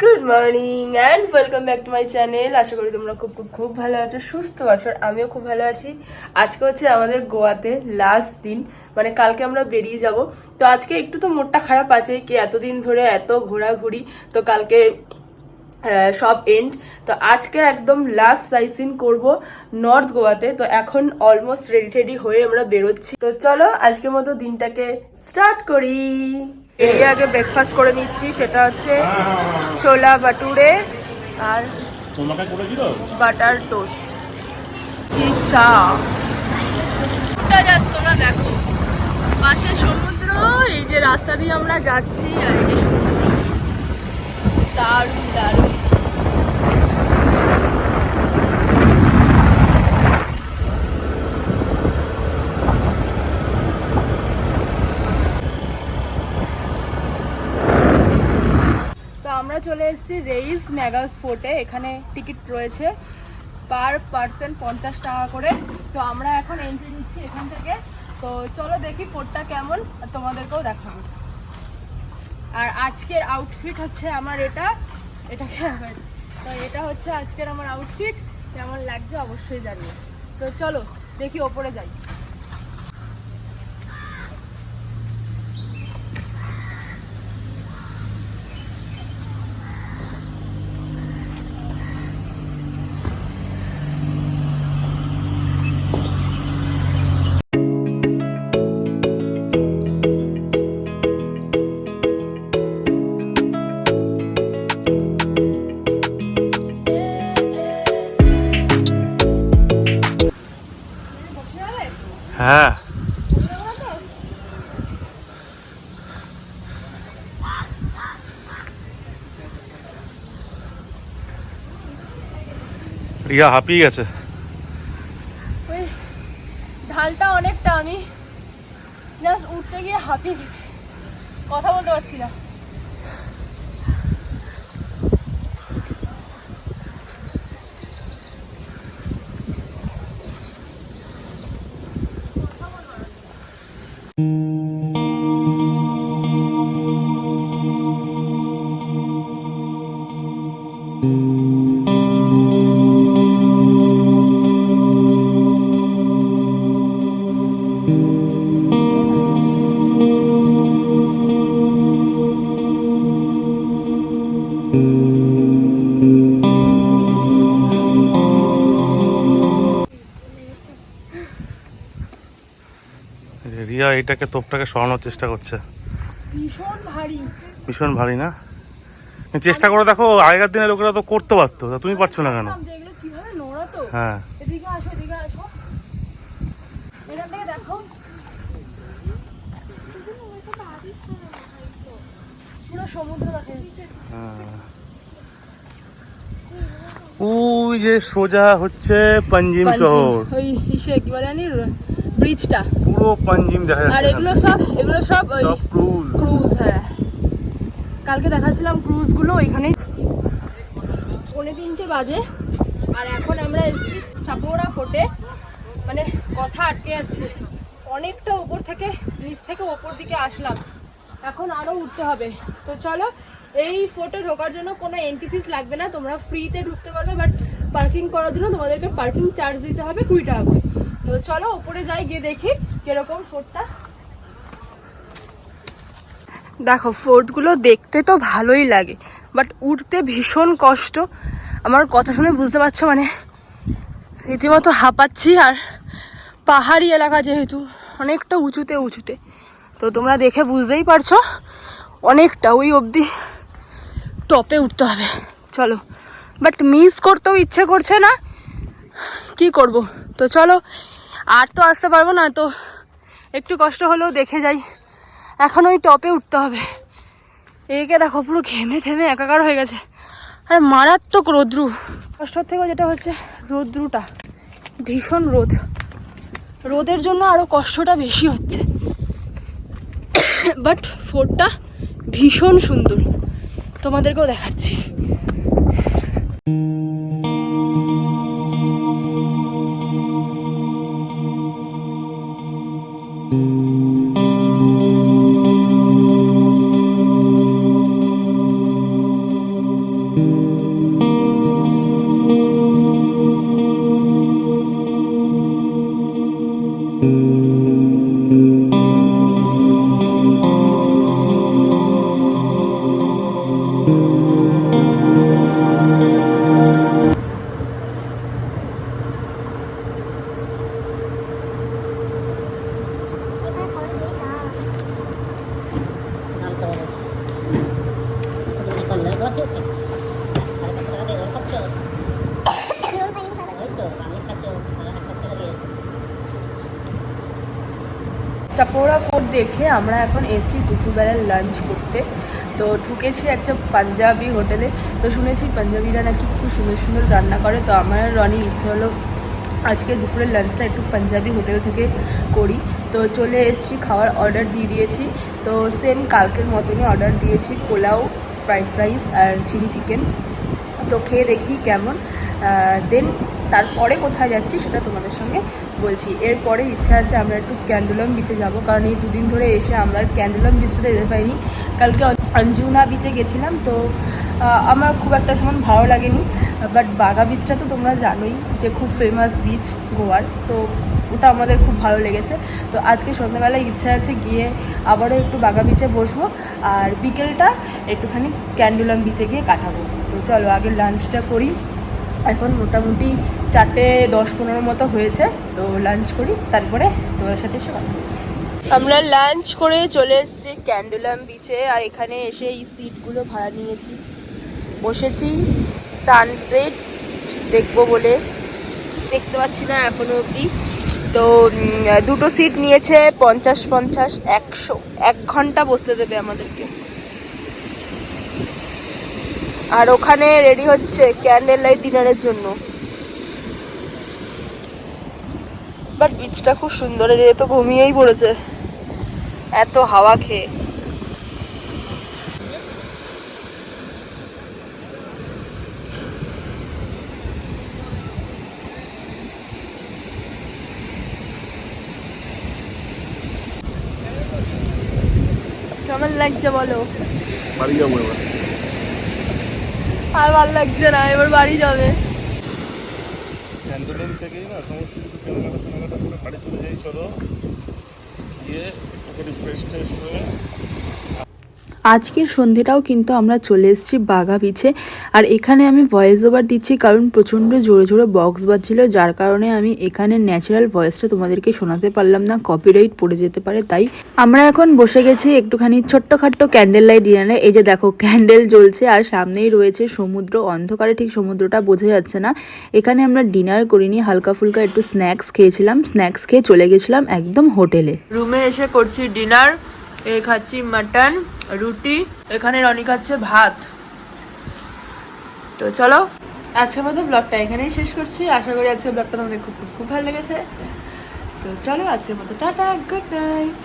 Good morning and welcome back to my channel আশা করি তোমরা খুব খুব খুব ভালো আছো, সুস্থ আছো, আর আমিও খুব ভালো আছি। আজকে হচ্ছে আমাদের গোয়াতে লাস্ট দিন মানে কালকে আমরা বেরিয়ে যাব। তো আজকে একটু তো মোটটা খারাপ আছে কি এতদিন ধরে এত ঘোরাঘুরি, তো কালকে সব এন্ড তো আজকে একদম লাস্ট সাইসিন করব নর্থ গোয়াতে। তো এখন অলমোস্ট রেডি টেডি হয়ে আমরা বেরোচ্ছি। তো চলো আজকের মতো দিনটাকে স্টার্ট করি। বেরিয়ে আগে ব্রেকফাস্ট করে নিচ্ছি সেটা হচ্ছে ছোলা বাটুরে আর তোমাকে করেছিল? Butter toast. চা জাস্ট তোমরা দেখো। পাশে সমুদ্র এই যে রাস্তা দিয়ে আমরা যাচ্ছি আর এই যে সমুদ্র। দারুণ দারুণ তো আমরা চলে এসেছি রেইস ম্যাগাস ফোর্টে এখানে টিকিট রয়েছে পার পার্সন পঞ্চাশ টাকা করে। তো আমরা এখন এন্ট্রি নিচ্ছি এখান থেকে। তো চলো দেখি ফোর্টটা কেমন, তোমাদেরকেও দেখাবো। আর আজকের আউটফিট হচ্ছে আমার এটা। এটা কেমন? তো এটা হচ্ছে আজকের আমার আউটফিট কেমন লাগছে অবশ্যই জানিও। তো চলো দেখি ওপরে যাই। হ্যাঁ। রিয়া হাঁপিয়ে গেছে। ঢালটা অনেকটা আমি জাস্ট উঠতে গিয়ে হাঁপিয়ে গেছি। কথা বলতে পারছি না। রিয়া এটাকে তোপটাকে সরানোর চেষ্টা করছে। ভীষণ ভারী। ভীষণ ভারী না? চেষ্টা করে দেখো আগেকার দিনের লোকেরা তো করতে পারতো তুমি পারছ না কেন? হ্যাঁ এদিকে আসো এদিকে আসো এখান থেকে দেখো পুরো সমুদ্র দেখা। যাচ্ছে। ওই যে সোজা হচ্ছে পাঞ্জিম শহর। ওই ইসে কি বলে জানি? ব্রিজটা পুরো পাঞ্জিম দেখা আর এগুলো সব এগুলো সব ওই ক্রুজ ক্রুজ হ্যাঁ। কালকে দেখাচ্ছিলাম ক্রুজগুলো ওইখানেই। পৌনে তিনটে বাজে। আর এখন আমরা এসেছি চাপোড়া ফোর্টে মানে কথা আটকে যাচ্ছে। অনেকটা উপর থেকে নিচ থেকে ওপর দিকে আসলাম। এখন আরও উঠতে হবে। তো চলো, এই ফোর্টে ঢোকার জন্য কোনো এন্ট্রি ফিস লাগবে না, তোমরা ফ্রিতে ঢুকতে পারবে বাট পার্কিং করার জন্য তোমাদেরকে পার্কিং চার্জ দিতে হবে কুড়ি টাকা করে। তো চলো, ওপরে যাই, গিয়ে দেখি কীরকম ফোর্টটা দেখো ফোর্টগুলো দেখতে তো ভালোই লাগে বাট উঠতে ভীষণ কষ্ট। আমার কথা শুনে বুঝতে পারছ মানে রীতিমতো হাঁপাচ্ছি, আর পাহাড়ি এলাকা যেহেতু, অনেকটা উঁচুতে উঁচুতে। তো তোমরা দেখে বুঝতেই পারছ, অনেকটা ওই অবধি টপে উঠতে হবে। চলো বাট মিস করতেও ইচ্ছে করছে না। কি করব? তো চলো, আর তো আসতে পারব না, তো একটু কষ্ট হলেও দেখে যাই। এখন ওই টপে উঠতে হবে। একে দেখো, পুরো ঘেমে ঠেমে একাকার হয়ে গেছে। আর মারাত্মক রোদ্রু। কষ্টর থেকেও যেটা হচ্ছে, রোদ্রুটা ভীষণ রোদ। রোদের জন্য আরও কষ্টটা বেশি হচ্ছে। বাট ফোরটা ভীষণ সুন্দর। তোমাদেরকেও দেখাচ্ছি। জানতে চাপোরা ফোর্ট দেখে আমরা এখন এসছি দুপুরবেলার লাঞ্চ করতে। তো ঢুকেছি একটা পাঞ্জাবি হোটেলে তো শুনেছি পাঞ্জাবিরা নাকি খুব সুন্দর সুন্দর রান্না করে। তো আমার রনির ইচ্ছে হলো আজকে দুপুরের লাঞ্চটা একটু পাঞ্জাবি হোটেল থেকে করি। তো চলে এসেছি, খাওয়ার অর্ডার দিয়ে দিয়েছি। তো সেম কালকের মতনই অর্ডার দিয়েছি, পোলাও ফ্রাইড রাইস আর চিলি চিকেন তো খেয়ে দেখি কেমন। দেন তারপরে কোথায় যাচ্ছি সেটা তোমাদের সঙ্গে বলছি। এরপরে ইচ্ছা আছে আমরা একটু ক্যান্ডুলাম বিচে যাব, কারণ এই দুদিন ধরে এসে আমরা ক্যান্ডুলাম বিচটা যেতে পাইনি কালকে অঞ্জুনা বিচে গেছিলাম, তো আমার খুব একটা সময় ভালো লাগেনি। বাট বাগা বিচটা তো তোমরা জানোই যে খুব ফেমাস বিচ গোয়ার, তো ওটা আমাদের খুব ভালো লেগেছে। তো আজকে সন্ধ্যাবেলায় ইচ্ছা আছে গিয়ে আবারও একটু বাগা বিচে বসবো, আর বিকেলটা একটুখানি ক্যান্ডুলাম বিচে গিয়ে কাটাবো। তো চলো, আগে লাঞ্চটা করি। এখন মোটামুটি চারটে দশ পনেরো মতো হয়েছে, তো লাঞ্চ করি, তারপরে তোমাদের সাথে এসে কথা বলছি। আমরা লাঞ্চ করে চলে এসেছি ক্যান্ডুলাম বিচে আর এখানে এসে এই সিটগুলো ভাড়া নিয়েছি। বসেছি সানসেট দেখব বলে। দেখতে পাচ্ছি না এখনও অবধি। তো দুটো সিট নিয়েছে, পঞ্চাশ পঞ্চাশ, একশো, এক ঘণ্টা বসতে দেবে আমাদেরকে। আর ওখানে রেডি হচ্ছে ক্যান্ডেল লাইট ডিনারের জন্য। বাট বিচটা খুব সুন্দর এ তো ঘুমিয়েই পড়েছে। এত হাওয়া খেয়ে। কেমন লাগছে বলো? বাড়ি যাব এবার। আর ভালো লাগছে না, এবার বাড়ি যাবে। ক্যান্টনমেন্ট থেকেই সমস্ত কিছু কেনাকাটা করে বাড়ি চলে যাই, চলো। গিয়ে একটু রিফ্রেশ ট্রেশ হয়ে আজকের সন্ধেটাও কিন্তু আমরা চলে এসেছি বাঘা বিচে আর এখানে আমি ভয়েস ওভার দিচ্ছি কারণ প্রচণ্ড জোরে জোরে বক্স বাজছিল, যার কারণে আমি এখানে ন্যাচারাল ভয়েসটা তোমাদেরকে শোনাতে পারলাম না কপিরাইট পড়ে যেতে পারে, তাই আমরা এখন বসে গেছি একটুখানি ছোট্টখাট্ট ক্যান্ডেল লাইট ডিনারে এই যে দেখো ক্যান্ডেল জ্বলছে আর সামনেই রয়েছে সমুদ্র, অন্ধকারে ঠিক সমুদ্রটা বোঝা যাচ্ছে না। এখানে আমরা ডিনার করিনি হালকা ফুলকা একটু স্ন্যাক্স খেয়েছিলাম স্ন্যাক্স খেয়ে চলে গেছিলাম একদম হোটেলে রুমে এসে করছি ডিনার এ খাচ্ছি মাটন রুটি, এখানে রনি খাচ্ছে ভাত। তো চলো, আজকের মতো ব্লগটা এখানেই শেষ করছি। আশা করি আজকের ব্লগটা তোমাদের খুব খুব খুব ভালো লেগেছে। তো চলো, আজকের মতো টাটা গুড নাইট